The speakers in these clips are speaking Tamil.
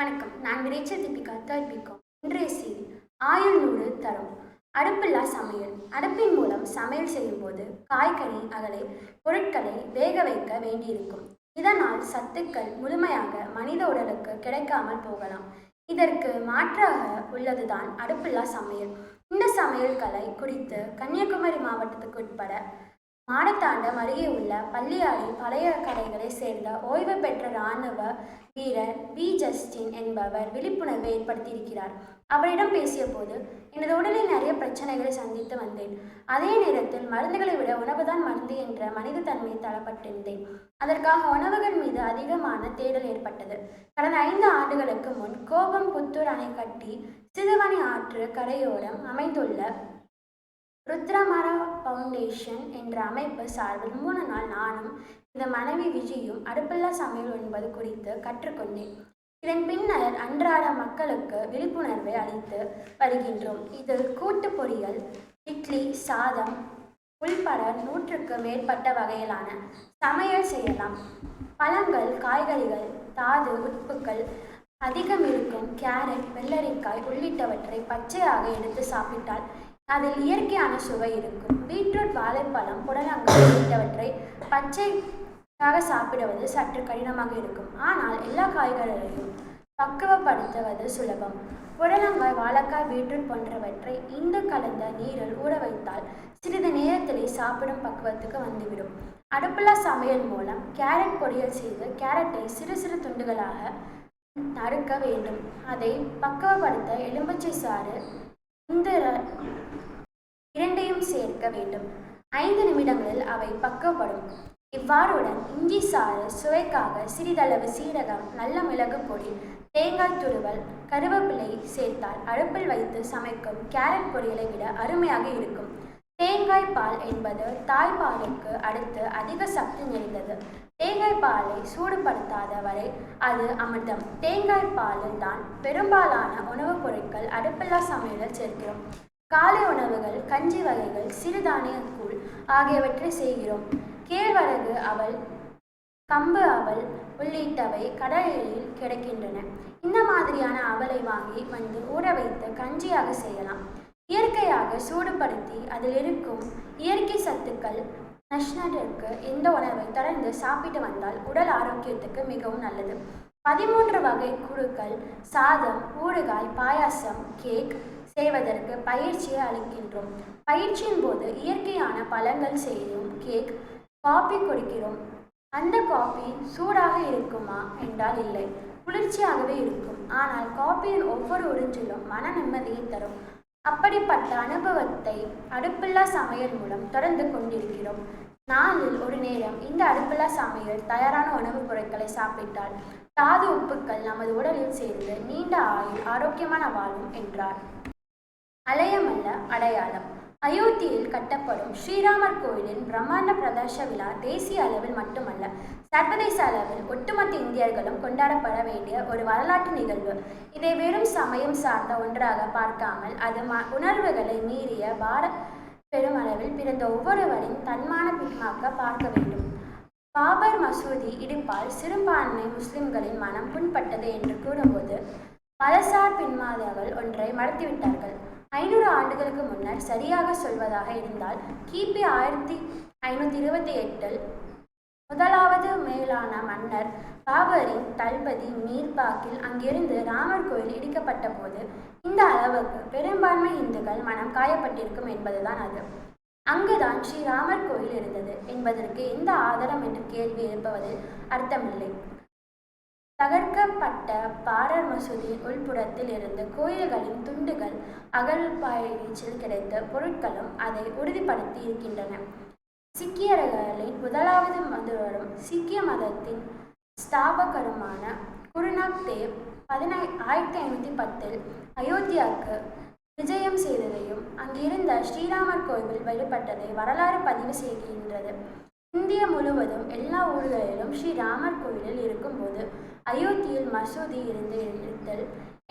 வணக்கம். நான் விரைச்சல் தீபிகா தேர்ட் பிகாம் இன்றைய செய்தி ஆயுள் நூறு தரும். அடுப்பில்லா சமையல். அடுப்பின் மூலம் சமையல் செய்யும்போது காய்கறி அகலை பொருட்களை வேக வைக்க வேண்டியிருக்கும். இதனால் சத்துக்கள் முழுமையாக மனித உடலுக்கு கிடைக்காமல் போகலாம். இதற்கு மாற்றாக உள்ளதுதான் அடுப்பில்லா சமையல். இந்த சமையல் கலை குறித்து கன்னியாகுமரி மாவட்டத்துக்கு உட்பட மாடத்தாண்டம் அருகே உள்ள பள்ளியாடி பழைய கடைகளை சேர்ந்த ஓய்வு பெற்ற இராணுவ வீரர் பி. ஜஸ்டின் என்பவர் விழிப்புணர்வை ஏற்படுத்தியிருக்கிறார். அவரிடம் பேசிய போது எனது உடலில் நிறைய பிரச்சனைகளை சந்தித்து வந்தேன். அதே நேரத்தில் மருந்துகளை விட உணவுதான் மருந்து என்ற மனித தன்மையை தளப்பட்டிருந்தேன். அதற்காக உணவுகள் மீது அதிகமான தேடல் ஏற்பட்டது. கடந்த ஐந்து ஆண்டுகளுக்கு முன் கோபம் புத்தூர் அணை கட்டி சிறுவணி ஆற்று கரையோரம் அமைந்துள்ள ருத்ரமரா ஃபவுண்டேஷன் என்ற அமைப்பு சார்பில் மூணு நாள் நானும் இந்த மனைவி விஜயும் அடுப்பில்லா சமையல் என்பது குறித்து கற்றுக்கொண்டேன். இதன் பின்னர் அன்றாட மக்களுக்கு விழிப்புணர்வை அளித்து வருகின்றோம். இதில் கூட்டு பொரியல் இட்லி சாதம் உள்பட நூற்றுக்கு மேற்பட்ட வகையிலான சமையல் செய்யலாம். பழங்கள் காய்கறிகள் தாது உப்புக்கள் அதிகம் இருக்கும் கேரட் வெள்ளரிக்காய் உள்ளிட்டவற்றை பச்சையாக எடுத்து சாப்பிட்டால் அதில் இயற்கையான சுவை இருக்கும். பீட்ரூட் வாழைப்பழம் புடலங்காய் உள்ளிட்டவற்றை பச்சைக்காக சாப்பிடுவது சற்று கடினமாக இருக்கும். ஆனால் எல்லா காய்கறிகளையும் பக்குவப்படுத்துவது சுலபம். புடலங்காய் வாழைக்காய் பீட்ரூட் போன்றவற்றை இந்து கலந்த நீரில் ஊற வைத்தால் சிறிது நேரத்திலே சாப்பிடும் பக்குவத்துக்கு வந்துவிடும். அடுப்புலா சமையல் மூலம் கேரட் பொரியல் செய்து கேரட்டை சிறு சிறு துண்டுகளாக நறுக்க வேண்டும். அதை பக்குவப்படுத்த எலும்புச்சை சாறு இந்த சேர்க்க வேண்டும். ஐந்து நிமிடங்களில் அவை பக்கப்படும் இவ்வாறுடன் இஞ்சி சாறு சுவைக்காக சிறிதளவு சீரகம் நல்ல மிளகு பொடி தேங்காய் துருவல் கருவேப்பிலை சேர்த்தால் அடுப்பில் வைத்து சமைக்கும் கேரட் பொரியலை விட அருமையாக இருக்கும். தேங்காய் பால் என்பது தாய்ப்பாலுக்கு அடுத்து அதிக சக்தி நிறைந்தது. தேங்காய் பாலை சூடுபடுத்தாத வரை அது அமிர்தம். தேங்காய் பாலில் தான் பெரும்பாலான உணவுப் பொருட்கள் அடுப்பில்லா சமையலில் சேர்க்கிறோம். காலை உணவுகள் கஞ்சி வகைகள் சிறுதானிய கூழ் ஆகியவற்றை செய்கிறோம். கேழ்வரகு அவல் கம்பு அவல் உள்ளிட்டவை கடலில் கிடைக்கின்றன. இந்த மாதிரியான அவலை வாங்கி வந்து ஊற வைத்து கஞ்சியாக செய்யலாம். இயற்கையாக சூடுபடுத்தி அதில் இருக்கும் இயற்கை சத்துக்கள் நஷ்னத்திற்கு இந்த உணவை தொடர்ந்து சாப்பிட்டு வந்தால் உடல் ஆரோக்கியத்துக்கு மிகவும் நல்லது. பதிமூன்று வகை குழுக்கள் சாதம் ஊறுகாய் பாயாசம் கேக் செய்வதற்கு பயிற்சியை அளிக்கின்றோம். பயிற்சியின் போது இயற்கையான பழங்கள் செய்யும் கேக் காபி கொடுக்கிறோம். அந்த காபி சூடாக இருக்குமா என்றால் இல்லை. குளிர்ச்சியாகவே இருக்கும். ஆனால் காபியின் ஒவ்வொரு உறிஞ்சிலும் மன நிம்மதியை தரும். அப்படிப்பட்ட அனுபவத்தை அடுப்பில்லா சமையல் மூலம் தொடர்ந்து கொண்டிருக்கிறோம். நாளில் ஒரு நேரம் இந்த அடுப்பில்லா சமையல் தயாரான உணவுப் பொருட்களை சாப்பிட்டால் தாது உப்புக்கள் நமது உடலில் சேர்ந்து நீண்ட ஆயுள் ஆரோக்கியமான வாழும் என்றார். அலையமல்ல அடையாளம். அயோத்தியில் கட்டப்படும் ஸ்ரீராமர் கோயிலின் பிரம்மாண்ட பிரதர்ஷ விழா தேசிய அளவில் மட்டுமல்ல சர்வதேச அளவில் ஒட்டுமொத்த இந்தியர்களும் கொண்டாடப்பட வேண்டிய ஒரு வரலாற்று நிகழ்வு. இதை வெறும் சமயம் சார்ந்த ஒன்றாக பார்க்காமல் அது ம உணர்வுகளை மீறிய பார பெருமளவில் பிறந்த ஒவ்வொருவரின் தன்மான பின்மாக்க பார்க்க வேண்டும். பாபர் மசூதி இடிப்பால் சிறுபான்மை முஸ்லிம்களின் மனம் புண்பட்டது என்று கூறும்போது பலசார் பின்மாதர்கள் ஒன்றை மறந்துவிட்டார்கள் ஐநூறு ஆண்டுகளுக்கு முன்னர் சரியாக சொல்வதாக இருந்தால் கிபி ஆயிரத்தி ஐநூற்றி இருபத்தி எட்டில் முதலாவது மேலான மன்னர் பாபரின் தளபதி மீர்பாக்கில் அங்கிருந்து ராமர் கோயில் இடிக்கப்பட்ட போது இந்த அளவுக்கு பெரும்பான்மை இந்துக்கள் மனம் காயப்பட்டிருக்கும் என்பதுதான் அது. அங்குதான் ஸ்ரீராமர் கோயில் இருந்தது என்பதற்கு எந்த ஆதாரம் என்று கேள்வி எழுப்புவதில் அர்த்தமில்லை. தகர்க்கப்பட்ட பாரர் மசூதியின் உள்புறத்தில் இருந்து கோயில்களின் துண்டுகள் அகழ்வாய்ச்சில் கிடைத்த பொருட்களும் அதை உறுதிப்படுத்தி இருக்கின்றன. சீக்கியர்களின் முதலாவது மதுவரும் சீக்கிய மதத்தின் ஸ்தாபகருமான குருநாக் தேவ் பதினை ஆயிரத்தி ஐநூற்றி பத்தில் அயோத்தியாவுக்கு விஜயம் செய்ததையும் அங்கிருந்த ஸ்ரீராமர் கோவில் வழிபட்டதை வரலாறு பதிவு செய்கின்றது. இந்திய முழுவதும் எல்லா ஊர்களிலும் ஸ்ரீராமர் கோயிலில் இருக்கும்போது அயோத்தியில் மசூதி இருந்து இருத்தல்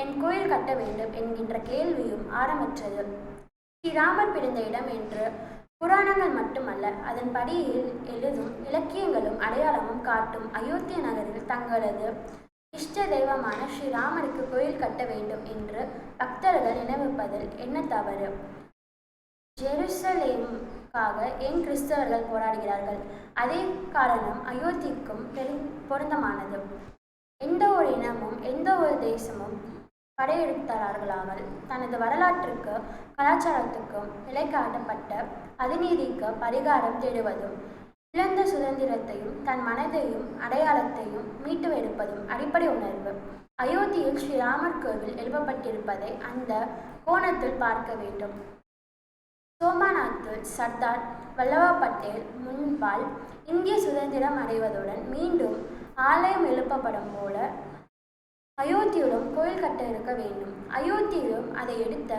என் கோயில் கட்ட வேண்டும் என்கின்ற கேள்வியும் ஆரம்பித்தது. ஸ்ரீராமர் பிறந்த இடம் என்று புராணங்கள் மட்டுமல்ல அதன் படியில் எழுதும் இலக்கியங்களும் அடையாளமும் காட்டும் அயோத்திய நகரில் தங்களது இஷ்ட தெய்வமான ஸ்ரீராமனுக்கு கோயில் கட்ட வேண்டும் என்று பக்தர்கள் நினைவிப்பதில் என்ன தவறு? காக ஏன் கிறிஸ்தவர்கள் போராடுகிறார்கள். அதே காரணம் அயோத்திக்கும் பெரு பொருந்தமானது எந்த ஒரு இனமும் எந்த ஒரு தேசமும் படையெடுத்தார்களாமல் தனது வரலாற்றுக்கு கலாச்சாரத்துக்கும் நிலைக்காட்டப்பட்ட அதிநீதிக்கு பரிகாரம் தேடுவதும் இழந்த சுதந்திரத்தையும் தன் மனதையும் அடையாளத்தையும் மீட்டு எடுப்பதும் அடிப்படை உணர்வு. அயோத்தியில் ஸ்ரீராமர் கோவில் எழுப்பப்பட்டிருப்பதை அந்த கோணத்தில் பார்க்க வேண்டும். சோமாநாத்தில் சர்தார் வல்லபா பட்டேல் முன்பால் இந்திய சுதந்திரம் அடைவதுடன் மீண்டும் ஆலயம் எழுப்பப்படும் போல அயோத்தியிலும் கோயில் கட்ட இருக்க வேண்டும். அயோத்தியிலும் அதை எடுத்த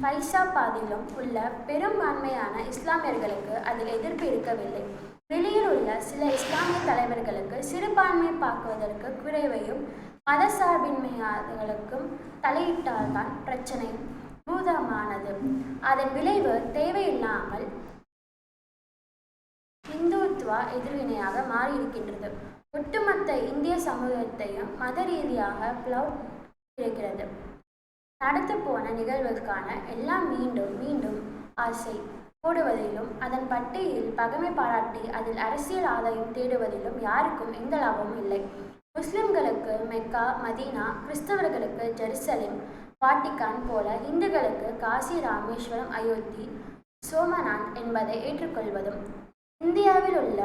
பைசாபாதிலும் உள்ள பெரும்பான்மையான இஸ்லாமியர்களுக்கு அதில் எதிர்ப்பு இருக்கவில்லை. வெளியில் உள்ள சில இஸ்லாமிய தலைவர்களுக்கு சிறுபான்மை பார்க்குவதற்கு குறைவையும் மதசார்பின்மையாளர்களுக்கும் தலையிட்டால்தான் பிரச்சனை. பூதமானது அதன் விளைவு தேவையில்லாமல் இந்துத்துவா எதிர்வினையாக மாறியிருக்கின்றது. ஒட்டுமொத்த இந்திய சமூகத்தையும் மத ரீதியாக பிளவு இருக்கிறது நடந்து போன நிகழ்வுக்கான எல்லாம் மீண்டும் மீண்டும் ஆசை போடுவதிலும் அதன் பட்டியில் பகமை பாராட்டி அதில் அரசியல் ஆதாயம் தேடுவதிலும் யாருக்கும் எந்த லாபமும் இல்லை. முஸ்லிம்களுக்கு மெக்கா மதீனா கிறிஸ்தவர்களுக்கு ஜெருசலேம் வாட்டிக்கான் போல இந்துக்களுக்கு காசி ராமேஸ்வரம் அயோத்தி சோமநாத் என்பதை ஏற்றுக்கொள்வதும் இந்தியாவில் உள்ள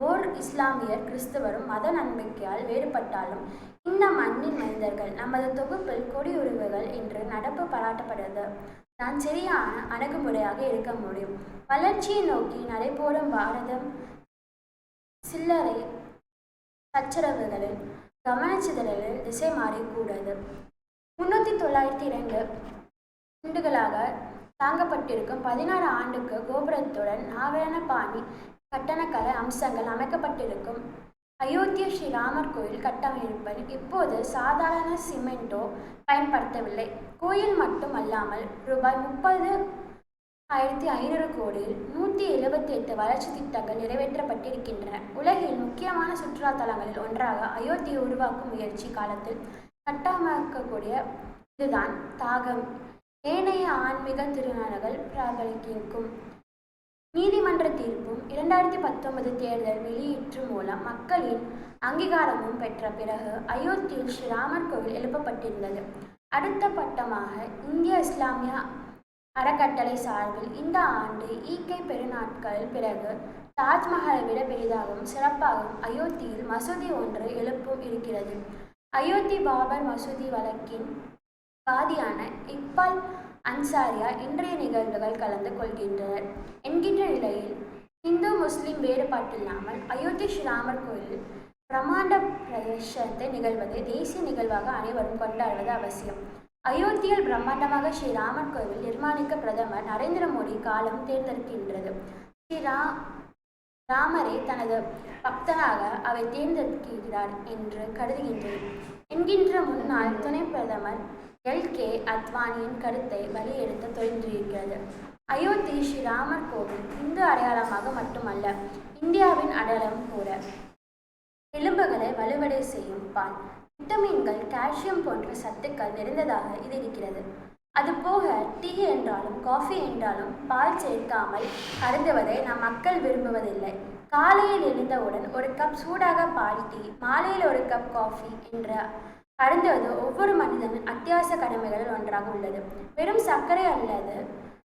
ஓர் இஸ்லாமியர் கிறிஸ்தவரும் மத நம்பிக்கையால் வேறுபட்டாலும் இந்த மண்ணின் மனிதர்கள் நமது தொகுப்பில் கொடியுறவுகள் என்று நடப்பு பாராட்டப்படுவது தான் சரியான அணுகுமுறையாக இருக்க முடியும். வளர்ச்சியை நோக்கி நடைபோடும் பாரதம் சில்லறை சச்சரவுகளில் கவனச்சிதறலில் திசை மாறிக்கூடாது. முன்னூற்றி தொள்ளாயிரத்தி இரண்டு ஆண்டுகளாக தாங்கப்பட்டிருக்கும் பதினாறு ஆண்டுக்கு கோபுரத்துடன் நாகரண பாணி கட்டணக்கலை அம்சங்கள் அமைக்கப்பட்டிருக்கும். அயோத்திய ஸ்ரீராமர் கோயில் கட்டமைப்பில் இப்போது சாதாரண சிமெண்டோ பயன்படுத்தவில்லை. கோயில் மட்டுமல்லாமல் ரூபாய் முப்பது ஆயிரத்தி ஐநூறு கோடியில் நூற்றி எழுபத்தி எட்டு வளர்ச்சி திட்டங்கள் நிறைவேற்றப்பட்டிருக்கின்றன. உலகில் முக்கியமான சுற்றுலா தலங்களில் ஒன்றாக அயோத்தியை உருவாக்கும் முயற்சி காலத்தில் கட்டமாக்கக்கூடிய இதுதான் தாகம். ஏனைய ஆன்மீக திருநாளர்கள் பிரபலிக்கும் நீதிமன்ற தீர்ப்பும் இரண்டாயிரத்தி பத்தொன்பது தேர்தல் வெளியீட்டு மூலம் மக்களின் அங்கீகாரமும் பெற்ற பிறகு அயோத்தியில் ஸ்ரீராமர் கோவில் எழுப்பப்பட்டிருந்தது. அடுத்த பட்டமாக இந்திய இஸ்லாமிய அறக்கட்டளை சார்பில் இந்த ஆண்டு ஈக்கை பெருநாட்கள் பிறகு தாஜ்மஹாலை விட பெரிதாகவும் சிறப்பாகவும் அயோத்தியில் மசூதி ஒன்று எழுப்பும் இருக்கிறது. அயோத்தி பாபர் மசூதி வழக்கின் வாதியான இக்பால் அன்சாரியா இன்றைய நிகழ்வுகள் கலந்து கொள்கின்றனர். என்கின்ற நிலையில் இந்து முஸ்லிம் வேறுபாட்டில்லாமல் அயோத்தி ஸ்ரீராமர் கோயில் பிரம்மாண்ட பிரதேசத்தை நிகழ்வது தேசிய நிகழ்வாக அனைவரும் கொண்டாடுவது அவசியம். அயோத்தியில் பிரம்மாண்டமாக ஸ்ரீராமர் கோவில் நிர்மாணிக்க பிரதமர் நரேந்திர மோடி காலம் தேர்ந்தெடுக்கின்றது. ஸ்ரீரா ராமரை தனது பக்தனாக அவை தேர்ந்தெடுக்கிறார் என்று கருதுகின்றது என்கின்ற முன்னாள் துணை பிரதமர் எல். கே. அத்வானியின் கருத்தை வலியுறுத்த தோன்றியிருக்கிறது அயோத்தி ஸ்ரீராமர் கோவில் இந்து அடையாளமாக மட்டுமல்ல இந்தியாவின் அடையாளம் கூட. எலும்புகளை வலுவடை செய்யும் பால் விட்டமின்கள் கால்சியம் போன்ற சத்துக்கள் நிறைந்ததாக இது இருக்கிறது. அதுபோக டீ என்றாலும் காஃபி என்றாலும் பால் சேர்க்காமல் அருந்துவதை நம் மக்கள் விரும்புவதில்லை. காலையில் எழுந்தவுடன் ஒரு கப் சூடாக பால் டீ மாலையில் ஒரு கப் காஃபி என்ற அருந்துவது ஒவ்வொரு மனிதனின் அத்தியாவசிய கடமைகளில் ஒன்றாக உள்ளது. வெறும் சர்க்கரை அல்லது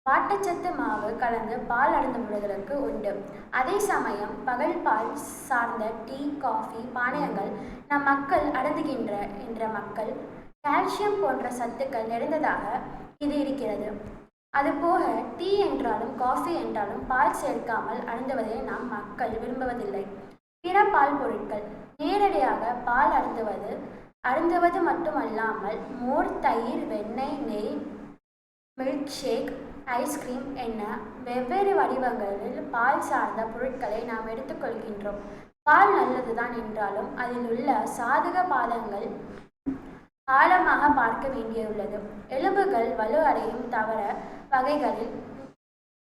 வாட்டச்சத்து மாவு கலந்து பால் அருந்துவதற்கு உண்டு. அதே சமயம் பகல் பால் சார்ந்த டீ காஃபி பானயங்கள் நம் மக்கள் அருந்துகின்ற என்ற மக்கள் கால்சியம் போன்ற சத்துக்கள் நிறைந்ததாக இது இருக்கிறது. அதுபோக டீ என்றாலும் காஃபி என்றாலும் பால் சேர்க்காமல் அருந்துவதை நாம் மக்கள் விரும்புவதில்லை. பிற பால் பொருட்கள் நேரடியாக பால் அருந்துவது அருந்துவது மட்டுமல்லாமல் மோர் தயிர் வெண்ணெய் நெய் மில்க் ஷேக் ஐஸ்கிரீம் என வெவ்வேறு வடிவங்களில் பால் சார்ந்த பொருட்களை நாம் எடுத்துக்கொள்கின்றோம். பால் நல்லதுதான் என்றாலும் அதில் உள்ள சாதக பாதங்கள் ஆழமாக பார்க்க வேண்டியுள்ளது. எலும்புகள் வலுவடையும் தவற வகைகளில்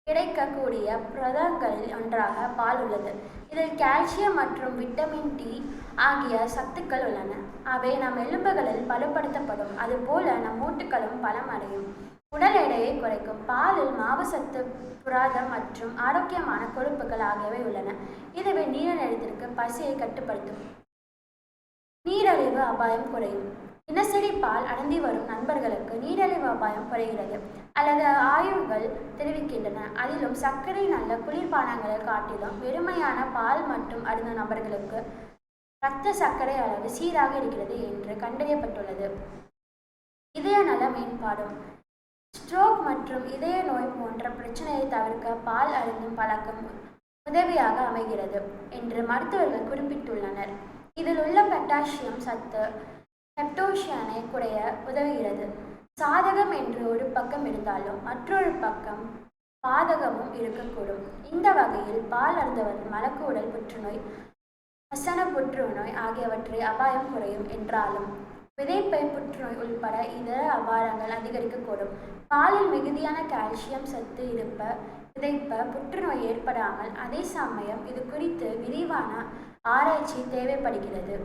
கிடைக்கக்கூடிய புரதங்களில் ஒன்றாக பால் உள்ளது. இதில் கால்சியம் மற்றும் விட்டமின் டி ஆகிய சத்துக்கள் உள்ளன. அவை நம் எலும்புகளில் பலப்படுத்தப்படும். அதுபோல நம் மூட்டுகளும் பலமடையும். உடல் எடையை குறைக்கும். பாலில் மாவுசத்து புராதம் மற்றும் ஆரோக்கியமான கொழுப்புகள் ஆகியவை உள்ளன. இதுவே நீரிழித்திற்கு பசியை கட்டுப்படுத்தும். நீரழிவு அபாயம் குறையும். தினசரி பால் அடந்தி வரும் நண்பர்களுக்கு நீரிழிவு அபாயம் குறைகிறது. அல்லது ஆய்வுகள் தெரிவிக்கின்றன. அதிலும் சர்க்கரை நல்ல குளிர்பானங்களை காட்டிலும் வெறுமையான பால் மற்றும் அருந்த நபர்களுக்கு இரத்த சர்க்கரை அளவு சீராக இருக்கிறது என்று கண்டறியப்பட்டுள்ளது. இதய நல மேம்பாடும் ஸ்ட்ரோக் மற்றும் இதய நோய் போன்ற பிரச்சனையை தவிர்க்க பால் அருந்தும் பழக்கம் உதவியாக அமைகிறது என்று மருத்துவர்கள் குறிப்பிட்டுள்ளனர். இதில் உள்ள பொட்டாசியம் சத்து கட்டோஷியானை குறைய உதவுகிறது. சாதகம் என்று ஒரு பக்கம் இருந்தாலும் மற்றொரு பக்கம் பாதகமும் இருக்கக்கூடும். இந்த வகையில் பால் அருந்தவரின் மலக்குடல் புற்றுநோய் வசன புற்றுநோய் ஆகியவற்றை அபாயம் குறையும் என்றாலும் விதைப்பை புற்றுநோய் உள்பட இதர அபாயங்கள் அதிகரிக்கக்கூடும். பாலில் மிகுதியான கால்சியம் சத்து இருப்ப விதைப்ப புற்றுநோய் ஏற்படாமல் அதே சமயம் இது குறித்து விரிவான ஆராய்ச்சி தேவைப்படுகிறது.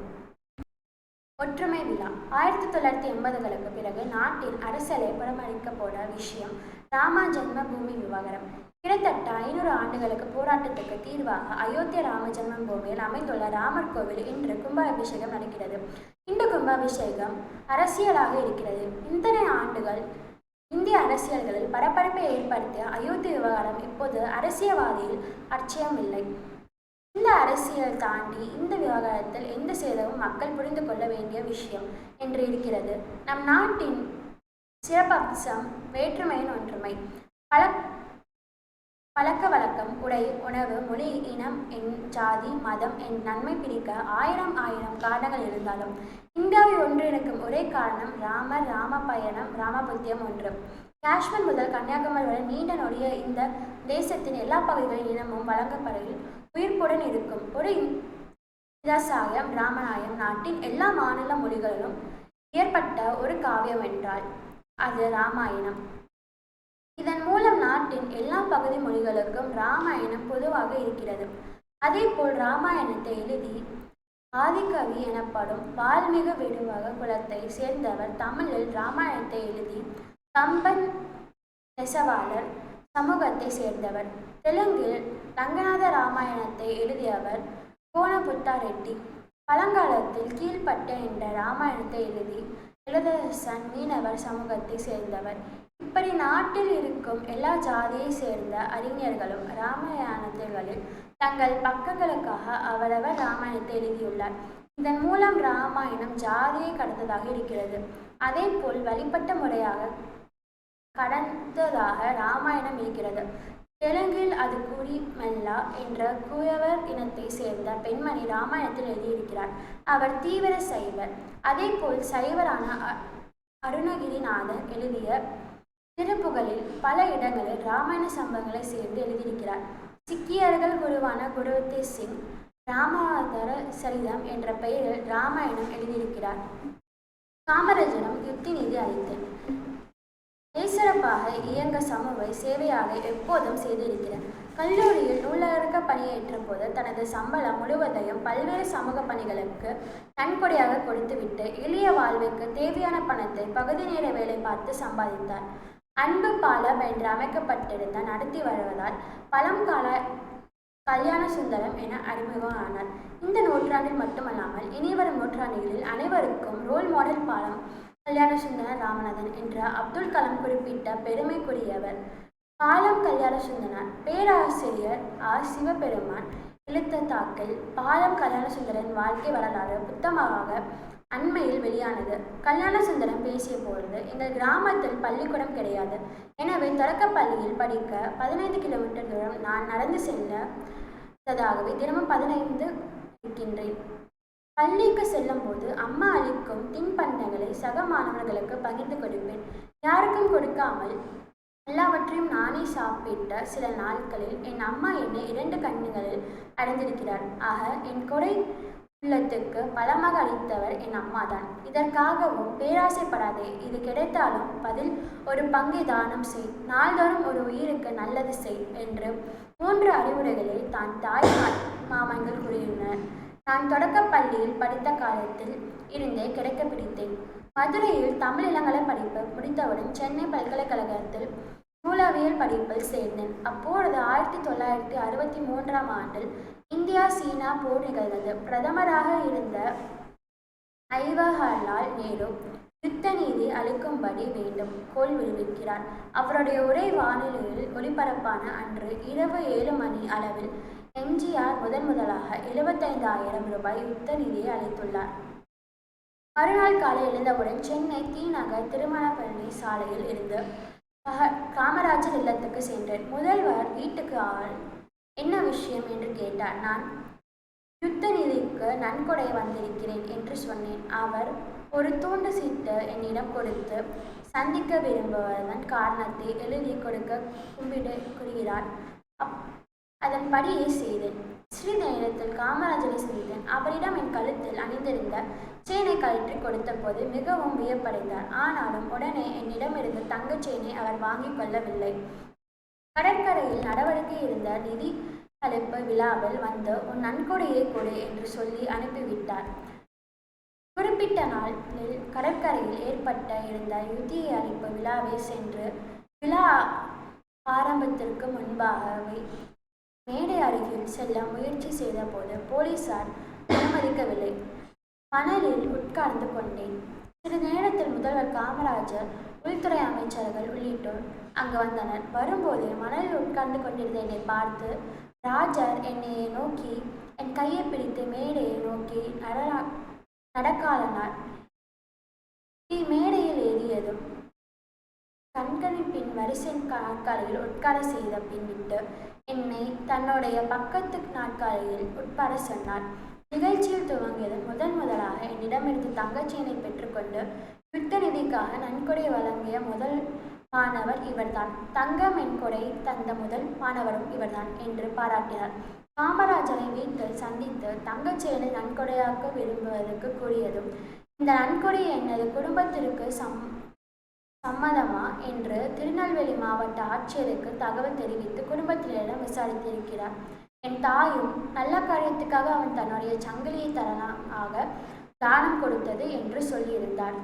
ஒற்றுமை விழா. ஆயிரத்தி தொள்ளாயிரத்தி எண்பதுகளுக்கு பிறகு நாட்டின் அரசியலை புறமளிக்க போன விஷயம் ராமா ஜென்ம பூமி விவகாரம். கிட்டத்தட்ட ஐநூறு ஆண்டுகளுக்கு போராட்டத்துக்கு தீர்வாக அயோத்தியா ராம ஜென்ம பூமியில் அமைந்துள்ள ராமர் கோவில் இன்று கும்பாபிஷேகம் நடக்கிறது. இந்த கும்பாபிஷேகம் அரசியலாக இருக்கிறது. இத்தனை ஆண்டுகள் இந்திய அரசியல்களில் பரபரப்பை ஏற்படுத்திய அயோத்தி விவகாரம் இப்போது அரசியல்வாதியில் அச்சயம் இல்லை இந்த அரசியல் தாண்டி இந்த விவகாரத்தில் எந்த சேதமும் மக்கள் புரிந்து கொள்ள வேண்டிய விஷயம் என்று இருக்கிறது. நம் நாட்டின் சிறப்பம்சம் வேற்றுமையின் ஒற்றுமை. பல பழக்க வழக்கம் உடை உணவு மொழி இனம் என் ஜாதி மதம் என் நன்மை பிரிக்க ஆயிரம் ஆயிரம் காரணங்கள் இருந்தாலும் இந்தியாவை ஒன்றிணைக்கும் ஒரே காரணம் ராம ராம பயணம் ராமபுத்தியம் ஒன்று. காஷ்மீர் முதல் கன்னியாகுமரி வரை நீண்ட நொடிய இந்த தேசத்தின் எல்லா பகுதிகளின் இனமும் வழங்கப்படையில் உயிர்ப்புடன் இருக்கும். ஒரு விவசாயம் ராமநாயம் நாட்டின் எல்லா மாநில மொழிகளிலும் ஏற்பட்ட ஒரு காவியம் என்றால் அது ராமாயணம். இதன் மூலம் நாட்டின் எல்லா பகுதி மொழிகளுக்கும் ராமாயணம் பொதுவாக இருக்கிறது. அதேபோல் ராமாயணத்தை எழுதி ஆதிகவி எனப்படும் வால்மீக விடுவக குலத்தை சேர்ந்தவர் தமிழில் ராமாயணத்தை எழுதி கம்பன் நெசவாளர் சமூகத்தை சேர்ந்தவர். தெலுங்கில் ரங்கநாத ராமாயணத்தை எழுதியவர் கோணபுத்தா ரெட்டி. பழங்காலத்தில் கீழ்ப்பட்ட என்ற ராமாயணத்தை எழுதி இளவரசன் மீனவர் சமூகத்தை சேர்ந்தவர். இப்படி நாட்டில் இருக்கும் எல்லா ஜாதியை சேர்ந்த அறிஞர்களும் ராமாயணத்துகளில் தங்கள் பக்கங்களுக்காக அவரவர் ராமாயணத்தை எழுதியுள்ளார். இதன் மூலம் ராமாயணம் ஜாதியை கடந்ததாக இருக்கிறது. அதே போல் வழிபட்ட முறையாக கடந்ததாக ராமாயணம் இருக்கிறது. தெலுங்கில் அது குடிமெல்லா என்ற குயவர் இனத்தை சேர்ந்த பெண்மணி ராமாயணத்தில் எழுதியிருக்கிறார். அவர் தீவிர சைவர். அதேபோல் சைவரான அ- எழுதிய திருப்புகளில் பல இடங்களில் ராமாயண சம்பவங்களை சேர்ந்து எழுதியிருக்கிறார். சிக்கியர்கள் குருவான குருவத்தி சிங் ராமாதர சரிதம் என்ற பெயரில் ராமாயணம் எழுதியிருக்கிறார். காமராஜனும் யுத்தி நீதி அளித்தேன் சிறப்பாக இயங்க சமூக சேவையாக எப்போதும் செய்திருக்கிறார் கல்லூரியில் நூலகர்க பணியேற்ற போது தனது சம்பளம் முழுவதையும் பல்வேறு சமூக பணிகளுக்கு நன்கொடையாக கொடுத்துவிட்டு எளிய வாழ்வுக்கு தேவையான பணத்தை பகுதி நேர வேலை பார்த்து சம்பாதித்தார். அன்பு பாலம் என்று அமைக்கப்பட்டிருந்த நடத்தி வருவதால் பழங்கால கல்யாண சுந்தரம் என அறிமுகம் ஆனார். இந்த நூற்றாண்டில் மட்டுமல்லாமல் இனிவரும் நூற்றாண்டுகளில் அனைவருக்கும் ரோல் மாடல் பாலம் கல்யாணசுந்தர ராமநாதன் என்ற அப்துல் கலாம் குறிப்பிட்ட பெருமைக்குரியவர். பாலம் கல்யாணசுந்தரன் பேராசிரியர் ஆர் சிவபெருமான் எழுத்த தாக்கில் பாலம் கல்யாணசுந்தரன் வாழ்க்கை வரலாறு புத்தகமாக அண்மையில் வெளியானது. கல்யாணசுந்தரம் பேசிய பொழுது எங்கள் கிராமத்தில் பள்ளிக்கூடம் கிடையாது. எனவே தொடக்கப் பள்ளியில் படிக்க பதினைந்து கிலோமீட்டர் தூரம் நான் நடந்து செல்லதாகவே தினமும் பதினைந்து இருக்கின்றேன். பள்ளிக்கு செல்லும் போது அம்மா அளிக்கும் அனுபவங்களை சக மாணவர்களுக்கு பகிர்ந்து கொடுப்பேன். யாருக்கும் கொடுக்காமல் எல்லாவற்றையும் நானே சாப்பிட்ட சில நாட்களில் என் அம்மா என்னை இரண்டு கண்ணுகளில் அடைந்திருக்கிறார். ஆக என் கொடை உள்ளத்துக்கு பலமாக அளித்தவர் என் அம்மாதான். இதற்காகவும் பேராசைப்படாதே இது கிடைத்தாலும் பதில் ஒரு பங்கை தானம் செய். நாள்தோறும் ஒரு உயிருக்கு நல்லது செய் என்று மூன்று அறிவுரைகளை தான் தாய் மா- மாமன்கள் கூறியுள்ளனர். நான் தொடக்கப் பள்ளியில் படித்த காலத்தில் இருந்தே கிடைக்க பிடித்தேன். மதுரையில் தமிழ் இளங்கலை படிப்பு முடித்தவுடன் சென்னை பல்கலைக்கழகத்தில் நூலவியல் படிப்பில் சேர்ந்தேன். அப்பொழுது ஆயிரத்தி தொள்ளாயிரத்தி அறுபத்தி மூன்றாம் ஆண்டில் இந்தியா சீனா போர் நிகழ்ந்தது. பிரதமராக இருந்த ஐவஹர்லால் நேரு யுத்த நீதி அளிக்கும்படி வேண்டும் கோல் விடுவிக்கிறார். அவருடைய உரை வானொலியில் ஒளிபரப்பான அன்று இரவு ஏழு மணி அளவில் எம்ஜிஆர் முதன் முதலாக எழுபத்தைந்தாயிரம் ரூபாய் யுத்த நிதியை அளித்துள்ளார். மறுநாள் காலை எழுந்தவுடன் சென்னை தி நகர் திருமணப்பள்ளி சாலையில் இருந்து பக- காமராஜர் இல்லத்துக்கு சென்றேன். முதல்வர் வீட்டுக்கு ஆள். என்ன விஷயம் என்று கேட்டார். நான் யுத்த நிதிக்கு நன்கொடை வந்திருக்கிறேன் என்று சொன்னேன். அவர் ஒரு தூண்டு சீட்டு என்னிடம் கொடுத்து சந்திக்க விரும்புவதன் காரணத்தை எழுதி கொடுக்க கும்பிடு கூறுகிறார். அப்- அதன்படியே செய்தேன். சிறிது நேரத்தில் காமராஜரை செய்தேன் அவரிடம் என் கழுத்தில் அணிந்திருந்த செயினை கழற்றி கொடுத்தபோது மிகவும் வியப்படைந்தார். ஆனாலும் உடனே என்னிடமிருந்து தங்கச் செயினை அவர் வாங்கிக் கொள்ளவில்லை. கடற்கரையில் நடவடிக்கை இருந்த நிதி அளிப்பு விழாவில் வந்து உன் நன்கொடையை கொடு என்று சொல்லி அனுப்பிவிட்டார். குறிப்பிட்ட நாளில் கடற்கரையில் ஏற்பட்ட இருந்த யுத்தி அழைப்பு விழாவை சென்று விழா ஆரம்பத்திற்கு முன்பாகவே மேடை அருகில் செல்ல முயற்சி செய்தபோது போலீசார் அனுமதிக்கவில்லை மணலில் உட்கார்ந்து கொண்டேன். சிறிது நேரத்தில் முதல்வர் காமராஜர் உள்துறை அமைச்சர்கள் உள்ளிட்டோர் அங்கு வந்தனர். வரும்போது மணலில் உட்கார்ந்து கொண்டிருந்த என்னை பார்த்து ராஜர் என்னை நோக்கி என் கையை பிடித்து மேடையை நோக்கி நட நடக்காலனார் நீ மேடையில் ஏறியதும் கண்களின் பின் வரிசை நாற்காலியில் உட்கார செய்த பின்னிட்டு என்னை தன்னுடைய பக்கத்து நாற்காலியில் உட்கார சொன்னார். நிகழ்ச்சியில் துவங்கியது முதன் முதலாக என்னிடமிருந்து தங்கச்சீனை பெற்றுக்கொண்டு யுத்த நிதிக்காக நன்கொடை வழங்கிய முதல் மாணவர் இவர்தான். தங்கம் மென்கொடை தந்த முதல் மாணவரும் இவர்தான் என்று பாராட்டினார். காமராஜரை வீட்டில் சந்தித்து தங்கச்சேனை நன்கொடையாக்க விரும்புவதற்கு கூறியதும் இந்த நன்கொடை எனது குடும்பத்திற்கு சம் சம்மதமா என்று திருநெல்வேலி மாவட்ட ஆட்சியருக்கு தகவல் தெரிவித்து குடும்பத்தினரிடம் விசாரித்திருக்கிறார். என் தாயும் நல்ல காரியத்துக்காக அவன் தன்னுடைய சங்கிலியை தரலாமாக தானம் கொடுத்தது என்று சொல்லியிருந்தார்.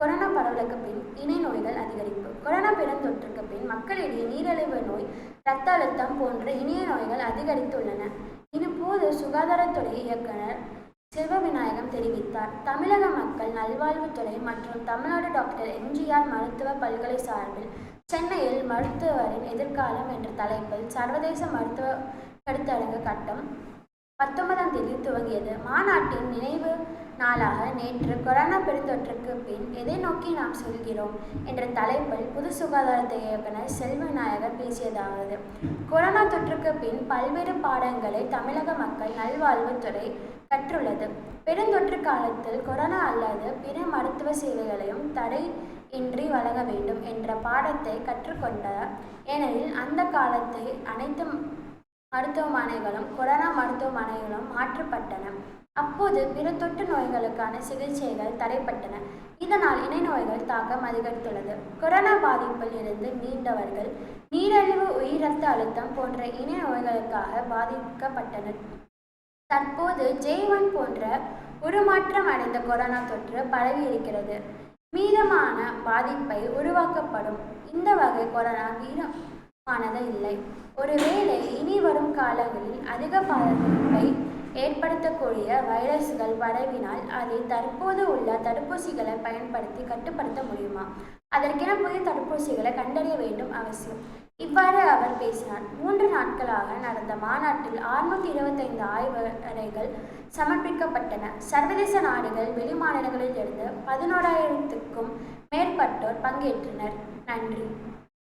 கொரோனா பரவலுக்கு பின் இணை நோய்கள் அதிகரிப்பு. கொரோனா பெருந்தொற்றுக்கு பின் மக்களிடையே நீரிழிவு நோய் இரத்த அழுத்தம் போன்ற இணைய நோய்கள் அதிகரித்துள்ளன. இதுபோது சுகாதாரத்துறை இயக்குனர் சிவவிநாயகம் தெரிவித்தார். தமிழக மக்கள் நல்வாழ்வுத்துறை மற்றும் தமிழ்நாடு டாக்டர் எம்ஜிஆர் மருத்துவ பல்கலை சார்பில் சென்னையில் மருத்துவரின் எதிர்காலம் என்ற தலைப்பில் சர்வதேச மருத்துவ கருத்தரங்கு கட்டம் பத்தொன்பதாம் தேதி துவங்கியது. மாநாட்டின் நினைவு நாளாக நேற்று கொரோனா பெருந்தொற்றுக்கு பின் எதை நோக்கி நாம் செல்கிறோம் என்ற தலைப்பில் பொது சுகாதாரத்துறை இயக்குனர் செல்வநாயகர் பேசியதாவது. கொரோனா தொற்றுக்கு பின் பல்வேறு பாடங்களை தமிழக மக்கள் நல்வாழ்வுத்துறை கற்றுள்ளது பெருந்தொற்று காலத்தில் கொரோனா அல்லது பிற மருத்துவ சேவைகளையும் தடை இன்றி வழங்க வேண்டும் என்ற பாடத்தை கற்றுக்கொண்டார். ஏனெனில் அந்த காலத்தை அனைத்து மருத்துவமனைகளும் கொரோனா மருத்துவமனைகளும் மாற்றப்பட்டன. அப்போது பிற தொற்று நோய்களுக்கான சிகிச்சைகள் தடைப்பட்டன. இதனால் இணை நோய்கள் தாக்கம் அதிகரித்துள்ளது. கொரோனா பாதிப்பில் இருந்து மீண்டவர்கள் நீரழிவு உயிரத்த அழுத்தம் போன்ற இணை நோய்களுக்காக பாதிக்கப்பட்டனர். தற்போது ஜே ஒன் போன்ற உருமாற்றம் அடைந்த கொரோனா தொற்று பரவி இருக்கிறது மீதமான பாதிப்பை உருவாக்கப்படும் இந்த வகை கொரோனா வீரமானது இல்லை. ஒருவேளை இனி வரும் காலங்களில் அதிக பாதிப்பை ஏற்படுத்தக்கூடிய வைரஸ்கள் பரவினால் அதை தற்போது உள்ள தடுப்பூசிகளை பயன்படுத்தி கட்டுப்படுத்த முடியுமா? அதற்கென புதிய தடுப்பூசிகளை கண்டறிய வேண்டும் அவசியம். இவ்வாறு அவர் பேசினார். மூன்று நாட்களாக நடந்த மாநாட்டில் அறுநூத்தி இருபத்தைந்து ஆய்வறைகள் சமர்ப்பிக்கப்பட்டன. சர்வதேச நாடுகள் வெளிமாநிலங்களில் இருந்து பதினோராயிரத்துக்கும் மேற்பட்டோர் பங்கேற்றனர். நன்றி.